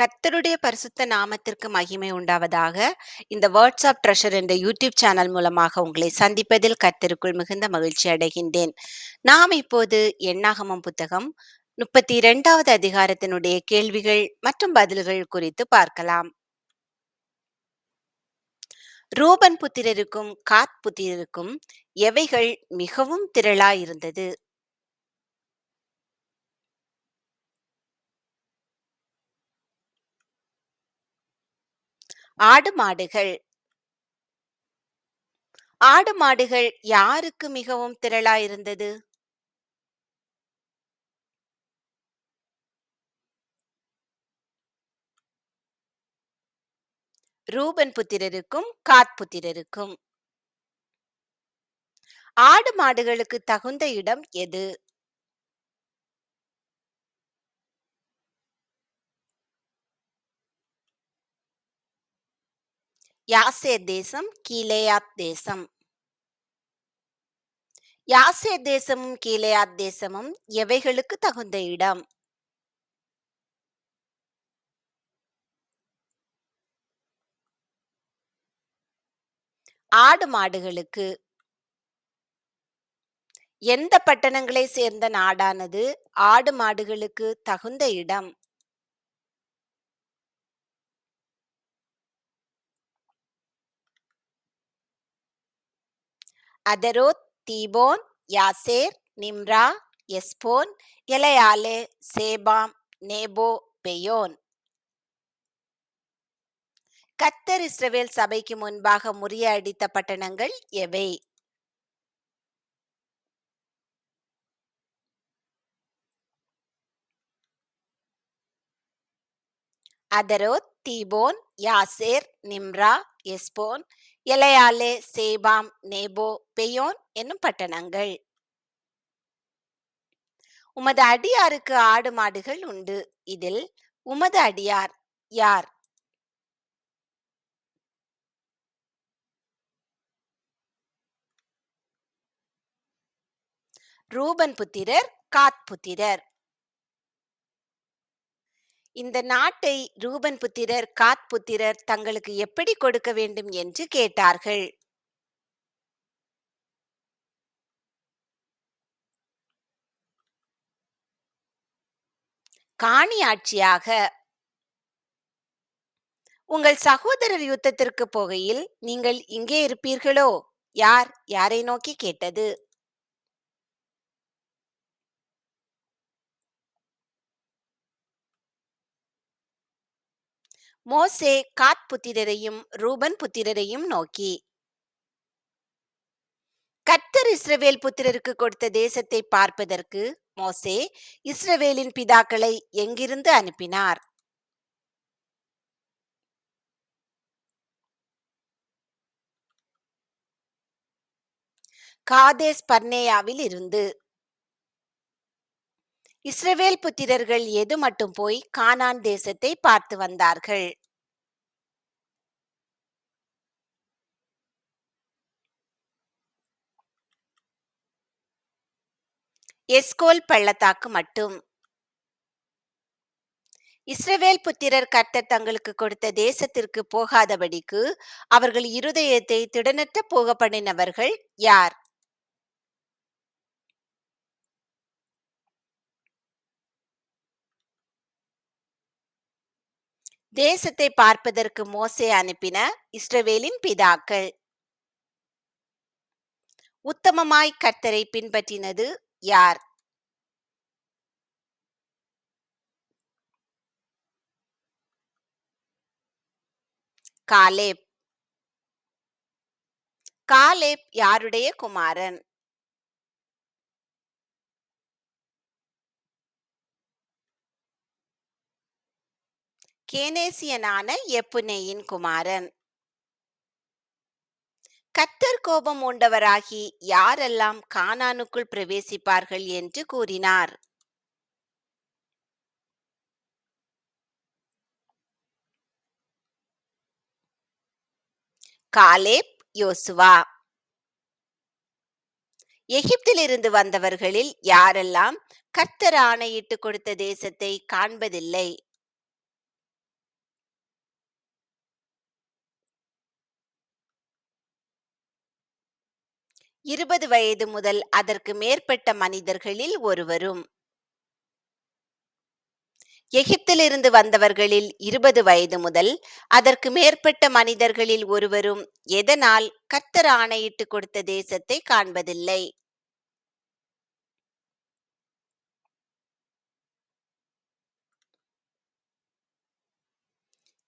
கர்த்தருடைய பரிசுத்த நாமத்திற்கு மகிமை உண்டாவதாக. இந்த வாட்ஸ்அப் ட்ரெஷர் என்ற யூடியூப் சேனல் மூலமாக உங்களை சந்திப்பதில் கர்த்தருக்குள் மிகுந்த மகிழ்ச்சி அடைகின்றேன். நாம் இப்போது எண்ணாகமம் புத்தகம் முப்பத்தி இரண்டாவது அதிகாரத்தினுடைய கேள்விகள் மற்றும் பதில்கள் குறித்து பார்க்கலாம். ரூபன் புத்திரருக்கும் காத் புத்திரருக்கும் எவைகள் மிகவும் திரளாயிருந்தது? ஆடு மாடுகள். ஆடு மாடுகள் யாருக்கு மிகவும் திரளாயிருந்தது ரூபன் புத்திரருக்கும் காத் புத்திரருக்கும். ஆடு மாடுகளுக்கு தகுந்த இடம் எது? யாசேர் தேசம் கீலேயாத் தேசம். யாசேர் தேசமும் கீலேயாத் தேசமும் எவைகளுக்கு தகுந்த இடம்? ஆடு மாடுகளுக்கு. எந்த பட்டணங்களை சேர்ந்த நாடானது ஆடு மாடுகளுக்கு தகுந்த இடம்? அதரோத் தீபோன் யாசேர் நிம்ரா எஸ்போன் எலையாலே சேபாம் நேபோ பெயோன் கத்தர் இஸ்ரவேல் சபைக்கு முன்பாக முறியடித்த பட்டணங்கள் எவை? அதரோத் தீபோன் யாசேர் நிம்ரா எஸ்போன் எலையாலே சேபாம் நேபோ பெயோன் என்னும் பட்டணங்கள். உமது அடியாருக்கு ஆடு மாடுகள் உண்டு. இதில் உமது அடியார் யார்? ரூபன் புத்திரர் காத் புத்திரர். இந்த நாட்டை ரூபன் புத்திரர் காத் புத்திரர் தங்களுக்கு எப்படி கொடுக்க வேண்டும் என்று கேட்டார்கள். காணி ஆட்சியாக உங்கள் சகோதரர் யுத்தத்திற்கு போகையில் நீங்கள் இங்கே இருப்பீர்களோ? யார்? யாரை நோக்கி கேட்டது? மோசே காத் புத்திரரையும் ரூபன் புத்திரரையும் நோக்கி கர்த்தர் இஸ்ரவேல் புத்திரருக்கு கொடுத்த தேசத்தை பார்ப்பதற்கு மோசே இஸ்ரவேலின் பிதாக்களை எங்கிருந்து அனுப்பினார்? காதேஸ் பர்னேயாவில் இருந்து இஸ்ரவேல் புத்திரர்கள் எது மட்டும் போய் கானான் தேசத்தை பார்த்து வந்தார்கள்? எஸ்கோல் பள்ளத்தாக்கு மட்டும். இஸ்ரவேல் புத்திரர் கர்த்தர் தங்களுக்கு கொடுத்த தேசத்திற்கு போகாதபடிக்கு அவர்கள் இருதயத்தை திடனற்ற போக பண்ணினவர்கள் யார்? தேசத்தை பார்ப்பதற்கு மோசே அனுப்பின இஸ்ரவேலின் பிதாக்கள். உத்தமமாய் கர்த்தரை பின்பற்றினது யார்? காலேப். காலேப் யாருடைய குமாரன்? கேனேசியனான எப்புனேயின் குமாரன். கத்தர் கோபம் உண்டவராகி யாரெல்லாம் கானானுக்குள் பிரவேசிப்பார்கள் என்று கூறினார். காலேப் யோசுவா. எகிப்திலிருந்து வந்தவர்களில் யாரெல்லாம் கர்த்தர் ஆணையிட்டு கொடுத்த தேசத்தை காண்பதில்லை. இருபது வயது முதல் அதற்கு மேற்பட்ட மனிதர்களில் ஒருவரும். எகிப்திலிருந்து வந்தவர்களில் இருபது வயது முதல் அதற்கு மேற்பட்ட மனிதர்களில் ஒருவரும் எதனால் கத்தர் ஆணையிட்டு கொடுத்த தேசத்தை காண்பதில்லை.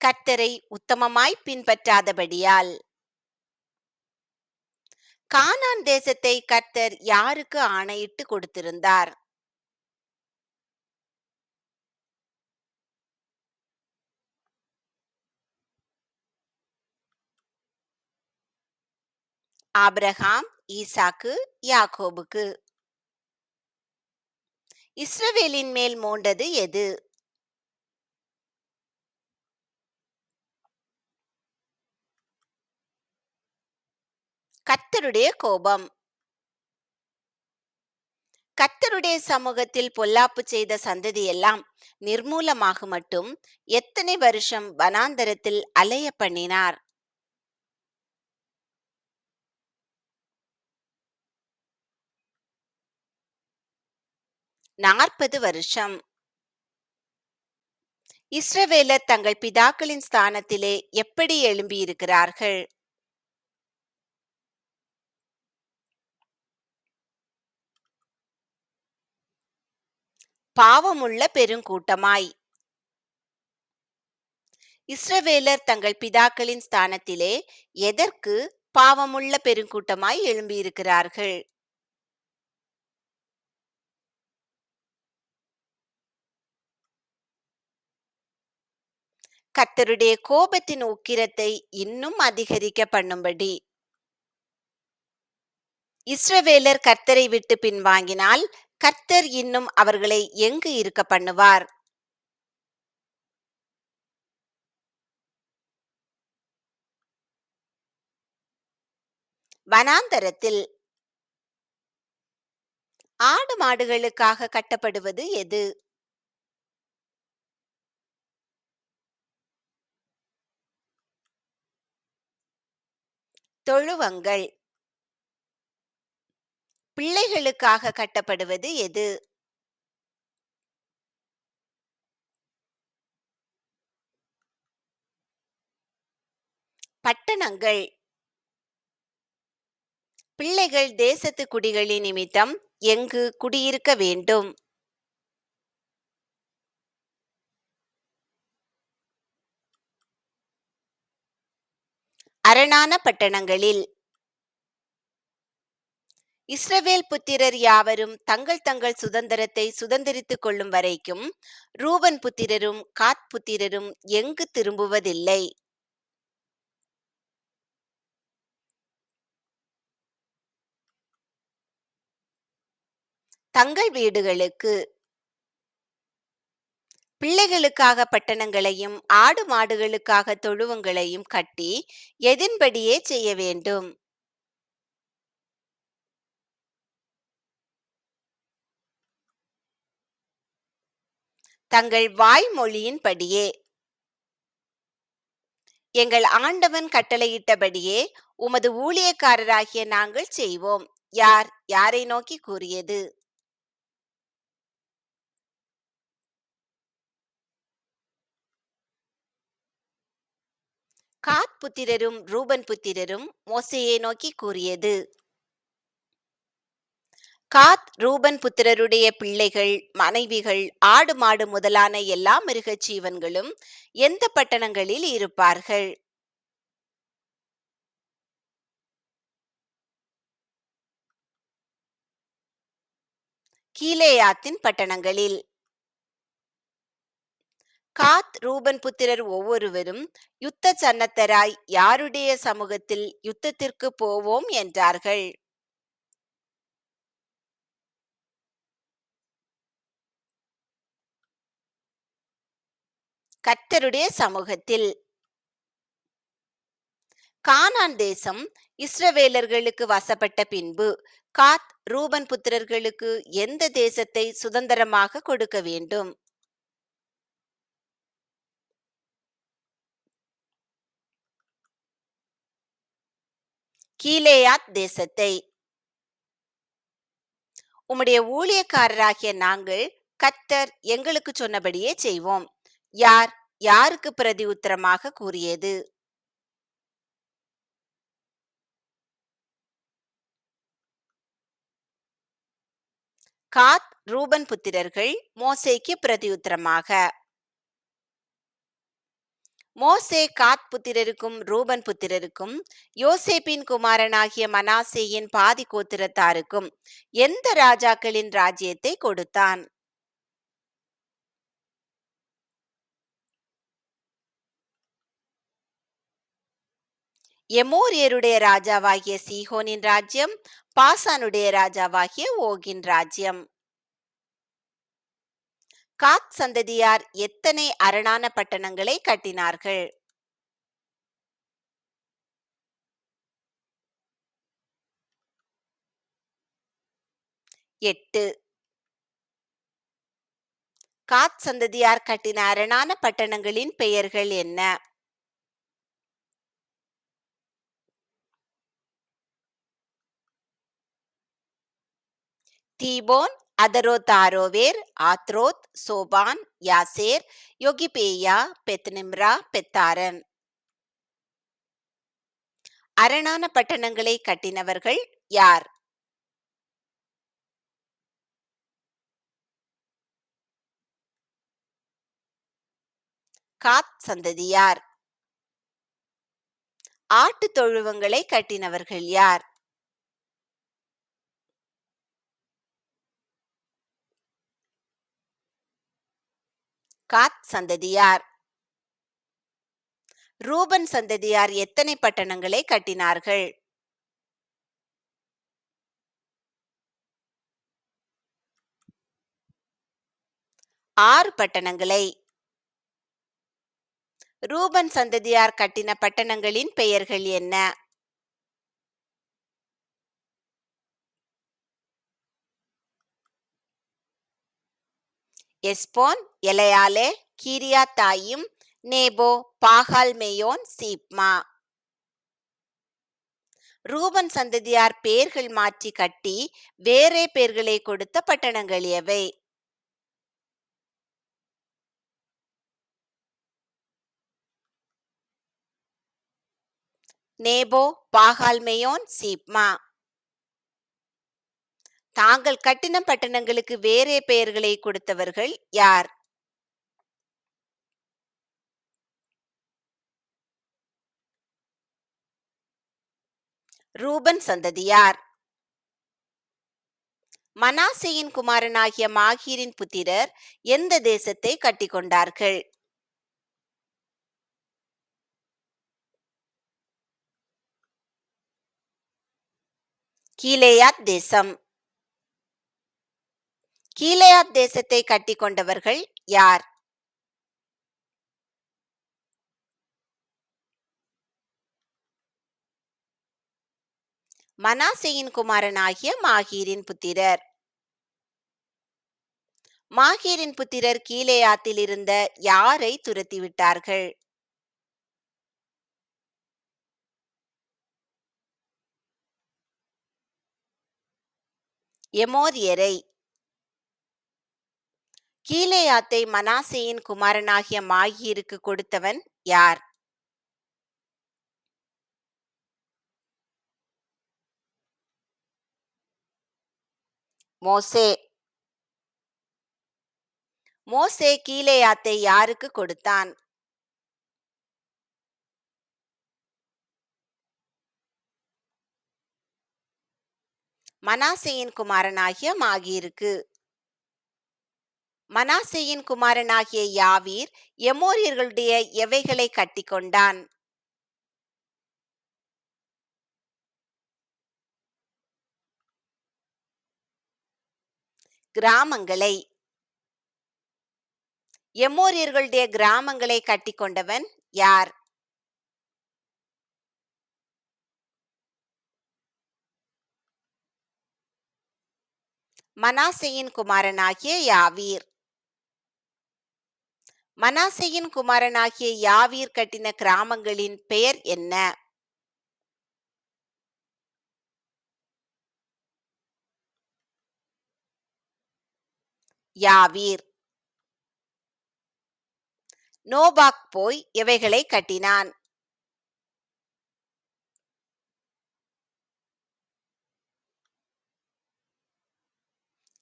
கத்தரை உத்தமமாய் பின்பற்றாதபடியால். கானான் தேசத்தை கர்த்தர் யாருக்கு ஆணையிட்டு கொடுத்திருந்தார்? ஆபிரகாம் ஈசாக்கு யாக்கோபுக்கு. இஸ்ரவேலின் மேல் மோண்டது எது? கர்த்தருடைய கோபம். கர்த்தருடைய சமூகத்தில் பொல்லாப்பு செய்த சந்ததியெல்லாம் நிர்மூலமாக மட்டும் எத்தனை வருஷம் வனாந்தரத்தில் அலைய பண்ணினார்? நாற்பது வருஷம். இஸ்ரவேலர் தங்கள் பிதாக்களின் ஸ்தானத்திலே எப்படி எழும்பியிருக்கிறார்கள்? பாவமுள்ள பெருங்கூட்டமாய். இஸ்ரவேலர் தங்கள் பிதாக்களின் ஸ்தானத்திலே எதற்கு பாவமுள்ள பெருங்கூட்டமாய் எழும்பியிருக்கிறார்கள்? கர்த்தருடைய கோபத்தின் உக்கிரத்தை இன்னும் அதிகரிக்க பண்ணும்படி. இஸ்ரவேலர் கர்த்தரை விட்டு பின்வாங்கினால் கர்த்தர் இன்னும் அவர்களை எங்கு இருக்க பண்ணுவார்? வனாந்தரத்தில் ஆடு மாடுகளுக்காக கட்டப்படுவது எது? தொழுவங்கள். பிள்ளைகளுக்காக கட்டப்படுவது எது? பட்டணங்கள். பிள்ளைகள் தேசத்து குடிகளின் நிமித்தம் எங்கு குடியிருக்க வேண்டும்? அரணான பட்டணங்களில். இஸ்ரவேல் புத்திரர் யாவரும் தங்கள் தங்கள் சுதந்திரத்தை சுதந்திரித்துக் கொள்ளும் வரைக்கும் ரூபன் புத்திரரும் காத் புத்திரரும் எங்கு திரும்புவதில்லை. தங்கள் வீடுகளுக்கு பிள்ளைகளுக்காக பட்டணங்களையும் ஆடு மாடுகளுக்காக தொழுவங்களையும் கட்டி எதின்படியே செய்ய வேண்டும். தங்கள் வாய்மொழியின்படியே. எங்கள் ஆண்டவன் கட்டளையிட்டபடியே உமது ஊழியக்காரராகிய நாங்கள் செய்வோம். யார் யாரை நோக்கி கூறியது? காத் புத்திரரும் ரூபன் புத்திரரும் மோசையை நோக்கி கூறியது. காத் ரூபன் புத்திரருடைய பிள்ளைகள் மனைவிகள் ஆடு மாடு முதலான எல்லா மிருகச் ஜீவன்களும் எந்த பட்டணங்களில் இருப்பார்கள்? கீலேயாத்தின் பட்டணங்களில். காத் ரூபன் புத்திரர் ஒவ்வொருவரும் யுத்த சன்னத்தராய் யாருடைய சமூகத்தில் யுத்தத்திற்கு போவோம் என்றார்கள். கர்த்தருடைய சமூகத்தில். கானான் தேசம் இஸ்ரவேலர்களுக்கு வசப்பட்ட பின்பு காத் ரூபன் புத்திரர்களுக்கு எந்த தேசத்தை சுதந்திரமாக கொடுக்க வேண்டும்? கீலேயாத் தேசத்தை. உம்முடைய ஊழியக்காரராகிய நாங்கள் கத்தர் எங்களுக்கு சொன்னபடியே செய்வோம். யார் யாருக்கு பிரதி உத்தரமாக கூறியது? காத் ரூபன் புத்திரர்கள் மோசேக்கு பிரதியுத்தரமாக மோசே காத் புத்திரருக்கும் ரூபன் புத்திரருக்கும் யோசேப்பின் குமாரனாகிய மனாசேயின் பாதி கோத்திரத்தாருக்கும் எந்த ராஜாக்களின் ராஜ்யத்தை கொடுத்தான்? எமோரியருடைய ராஜாவாகிய சீகோனின் ராஜ்யம் பாசானுடைய ராஜாவாகிய ஓகின் ராஜ்யம். காத் சந்ததியார் எத்தனை அரணான பட்டணங்களை கட்டினார்கள்? எட்டு. காத் சந்ததியார் கட்டின அரணான பட்டணங்களின் பெயர்கள் என்ன? Dibon அதரோதாரோவேர் Atroth சோபான் Yasir யோகிபேயா பெத்னிம்ரா Beth Haran. அரணான பட்டணங்களை கட்டினவர்கள் யார்? காத் சந்ததியார். ஆட்டு தொழுவங்களை கட்டினவர்கள் யார்? காத் சந்ததியார். ரூபன் சந்ததியார் எத்தனை பட்டணங்களை கட்டினார்கள்? ஆறு பட்டணங்களை. ரூபன் சந்ததியார் கட்டின பட்டணங்களின் பெயர்கள் என்ன? எஸ்போன் எலையாலே கீரியா தாயும் நேபோ பாகால் மேயோன் சீப்மா. ரூபன் சந்ததியார் பெயர்கள் மாற்றி கட்டி வேறே பெயர்களை கொடுத்த பட்டணங்கள் எவை? நேபோ பாகால்மேயோன் சீப்மா. தாங்கள் கட்டின பட்டணங்களுக்கு வேறே பெயர்களை கொடுத்தவர்கள் யார்? ரூபன் சந்ததியார். மனாசையின் குமாரனாகிய மாகீரின் புத்திரர் எந்த தேசத்தை கட்டிக்கொண்டார்கள்? கீலேயாத் தேசம். கீலேயாத் தேசத்தை கட்டி கொண்டவர்கள் யார்? மனாசேயின் குமாரனாகிய மாகீரின் புத்திரர். மாகீரின் புத்திரர் கீழேயாத்தில் இருந்த யாரை துரத்திவிட்டார்கள்? எமோதியரை. கீலேயாத்தை மனாசேயின் குமாரனாகிய மாகியிருக்கு கொடுத்தவன் யார்? மோசே. மோசே கீலேயாத்தை யாருக்கு கொடுத்தான்? மனாசேயின் குமாரனாகிய மாகீருக்கு மனாசேயின் குமாரனாகிய யாவீர் எமோரியர்களுடைய எவைகளை கட்டி கொண்டான் கிராமங்களை. எமோரியர்களுடைய கிராமங்களை கட்டி கொண்டவன் யார்? மனாசையின் குமாரனாகிய யாவீர். மனாசையின் குமாரனாகிய யாவீர் கட்டின கிராமங்களின் பெயர் என்ன? யாவீர். நோபாக் போய் இவைகளை கட்டினான்.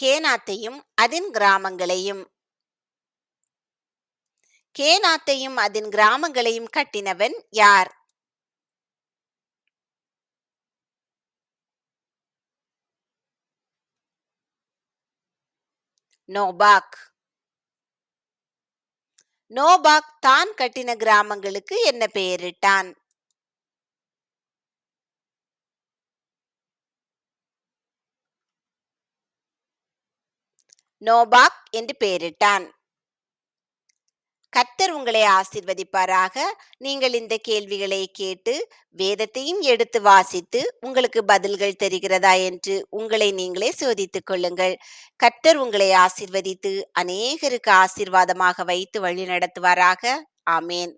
கேனாத்தையும் அதன் கிராமங்களையும். கேனாத்தையும் அதன் கிராமங்களையும் கட்டினவன் யார்? நோபாக். நோபாக் தான் கட்டின கிராமங்களுக்கு என்ன பெயரிட்டான்? நோபாக் என்று பெயரிட்டான். கர்த்தர் உங்களை ஆசிர்வதிப்பாராக. நீங்கள் இந்த கேள்விகளை கேட்டு வேதத்தையும் எடுத்து வாசித்து உங்களுக்கு பதில்கள் தெரிகிறதா என்று உங்களை நீங்களே சோதித்துக் கொள்ளுங்கள். கர்த்தர் உங்களை ஆசிர்வதித்து அநேகருக்கு ஆசீர்வாதமாக வைத்து வழி நடத்துவாராக ஆமேன்.